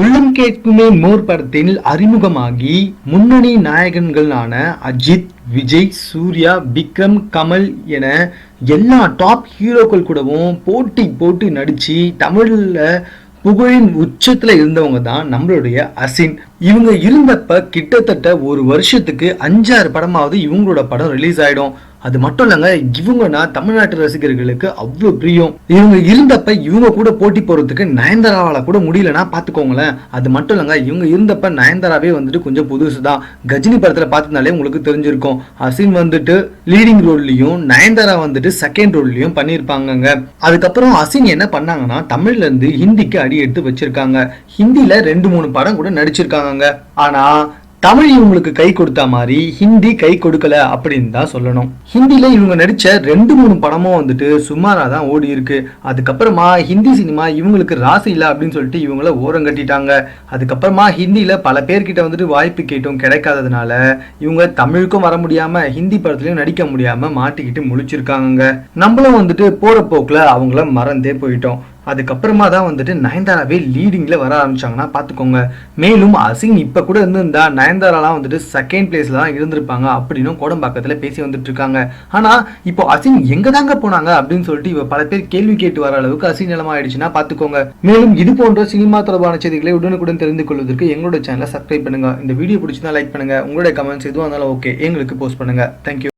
உள்ளம் கேட்குமே மோர் படத்தில் அறிமுகமாகி முன்னணி நாயகன்களான அஜித் விஜய் சூர்யா விக்ரம் கமல் என எல்லா டாப் ஹீரோக்கள் கூடவும் போட்டி போட்டு நடிச்சு தமிழ்ல புகழின் உச்சத்துல இருந்தவங்க தான் நம்மளுடைய அசின். இவங்க இருந்தப்ப கிட்டத்தட்ட ஒரு வருஷத்துக்கு அஞ்சாறு படமாவது இவங்களோட படம் ரிலீஸ் ஆயிடும். அது மட்டும் இல்லைங்க இவங்கன்னா தமிழ்நாட்டு ரசிகர்களுக்கு அவ்வளோ பிரியம். இவங்க இருந்தப்ப இவங்க கூட போட்டி போறதுக்கு நயன்தாராவால கூட முடியலன்னா பாத்துக்கோங்களேன் அது மட்டும் இல்லைங்க இவங்க இருந்தப்ப நயன்தாராவே வந்துட்டு கொஞ்சம் புதுசு தான் கஜினி படத்துல பார்த்திருந்தாலே உங்களுக்கு தெரிஞ்சிருக்கும். அசின் வந்துட்டு லீடிங் ரோல்லையும் நயன்தாரா வந்துட்டு செகண்ட் ரோல்லையும் பண்ணியிருப்பாங்கங்க. அதுக்கப்புறம் அசின் என்ன பண்ணாங்கன்னா தமிழ்ல இருந்து ஹிந்திக்கு அடி எடுத்து வச்சிருக்காங்க. ஹிந்தியில் ரெண்டு மூணு படம் கூட நடிச்சிருக்காங்க ஆனா தமிழ் இவங்களுக்கு கை கொடுத்த மாதிரி ஹிந்தி கை கொடுக்கல அப்படின்னு தான் சொல்லணும். ஹிந்தியில் இவங்க நடிச்ச ரெண்டு மூணு படமும் வந்துட்டு சுமாரா தான் ஓடி இருக்கு. அதுக்கப்புறமா ஹிந்தி சினிமா இவங்களுக்கு ராசி இல்லை அப்படின்னு சொல்லிட்டு இவங்கள ஓரம் கட்டிட்டாங்க. அதுக்கப்புறமா ஹிந்தியில பல பேர்கிட்ட வந்துட்டு வாய்ப்பு கேட்டும் கிடைக்காததுனால இவங்க தமிழுக்கும் வர முடியாம ஹிந்தி படத்துலயும் நடிக்க முடியாம மாட்டிக்கிட்டு முழிச்சிருக்காங்க நம்மளும் வந்துட்டு போற போக்குல அவங்கள மறந்தே போயிட்டோம். அதுக்கப்புறமா தான் வந்துட்டு நயன்தாராவே லீடிங்கில் வர ஆரம்பிச்சாங்கன்னா பார்த்துக்கோங்க. மேலும் அசின் இப்போ கூட இருந்திருந்தா நயன்தாராலாம் வந்துட்டு செகண்ட் பிளேஸில் தான் இருந்திருப்பாங்க அப்படின்னு கோடம்பாக்கத்தில் பேசி வந்துட்டு இருக்காங்க. ஆனால் இப்போ அசின் எங்கே தாங்க போனாங்க அப்படின்னு சொல்லிட்டு இவ பல பேர் கேள்வி கேட்டு வர அளவுக்கு அசின் நிலமா ஆயிடுச்சுன்னா பார்த்துக்கோங்க. மேலும் இது போன்ற சினிமா தொடர்பான செய்திகளை உடனுக்குடன் தெரிந்து கொள்வதற்கு எங்களோட சேனலை சப்ஸ்கிரைப் பண்ணுங்க. இந்த வீடியோ பிடிச்சிருந்தா லைக் பண்ணுங்க. உங்களுடைய கமெண்ட்ஸ் எதுவும் இருந்தாலும் ஓகே எங்களுக்கு போஸ்ட் பண்ணுங்க. தேங்க்யூ